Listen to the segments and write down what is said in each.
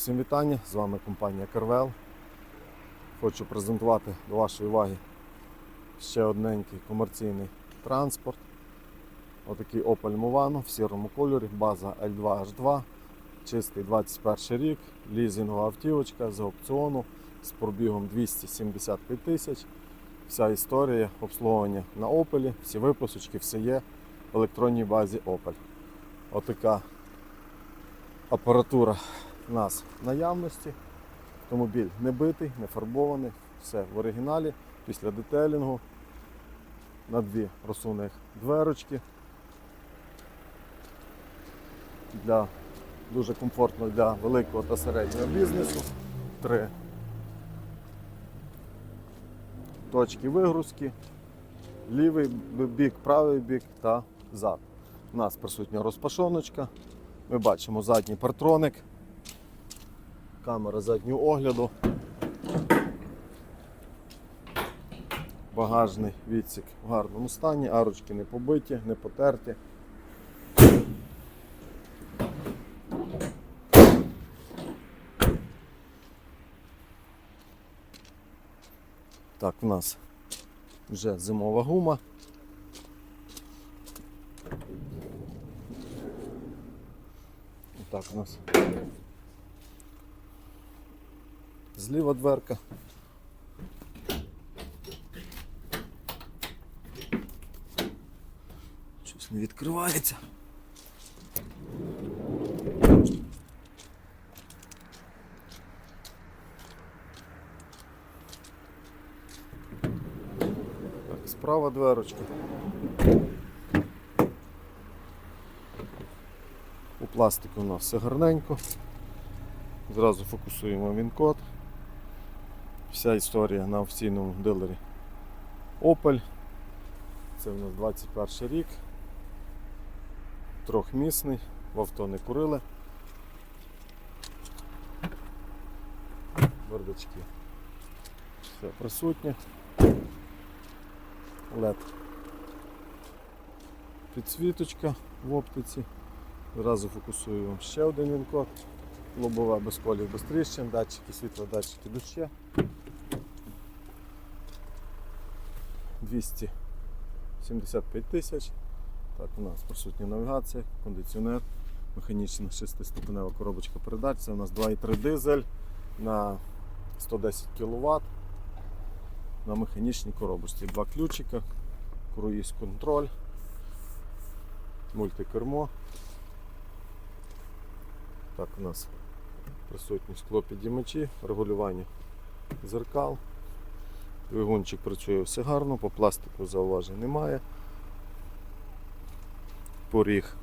Всім вітання, з вами компанія Carvel. Хочу презентувати до вашої уваги ще одненький комерційний транспорт. Отакий Opel Movano в сірому кольорі, база L2H2, чистий 21 рік, лізингова автівочка з аукціону з пробігом 275 тисяч. Вся історія обслуговування на Opel, всі випусочки, все є в електронній базі Opel. Отака апаратура у нас наявності. Автомобіль не битий, не фарбований, все в оригіналі, після детелінгу. На дві розсувних дверочки. Для, дуже комфортно для великого та середнього бізнесу. Три точки вигрузки, лівий бік, правий бік та зад. У нас присутня розпашоночка. Ми бачимо задній партроник, камера заднього огляду, багажний відсік в гарному стані, арочки не побиті, не потерті. Так, у нас вже зимова гума. Так у нас зліва дверка. Щось не відкривається. Так, справа дверочка. У пластику у нас все гарненько. Зразу фокусуємо він-код. Вся історія на офіційному дилері Opel. Це у нас 21 рік. Трьохмісний, в авто не курили. Бардачки. Все присутнє. LED. Підсвіточка в оптиці. Зразу фокусую вам ще один він-код. Лобове без колів, без тріщин, датчики світла, датчики дощу. 275 тисяч. Так, у нас присутня навігація, кондиціонер, механічна шестиступенева коробочка передач. Це у нас 2,3 дизель на 110 кВт на механічній коробочці. Два ключика, круїз контроль, мультикермо. Так, у нас присутні склопідіймачі, регулювання зеркал. Двигунчик працює все гарно, по пластику зауважень немає. Поріг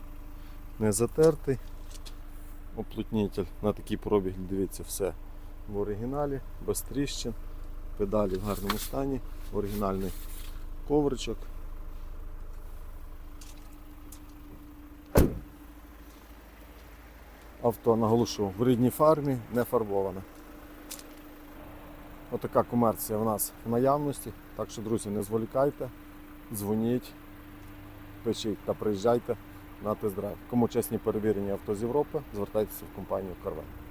не затертий. Оплотнитель на такий пробіг, дивіться, все в оригіналі, без тріщин, педалі в гарному стані, оригінальний ковричок. Авто наголошу в рідній фармі, не фарбоване. Отака комерція в нас в наявності. Так що, друзі, не зволікайте, дзвоніть, пишіть та приїжджайте на тест-драйв. Кому чесні перевірені авто з Європи, звертайтеся в компанію Carvel.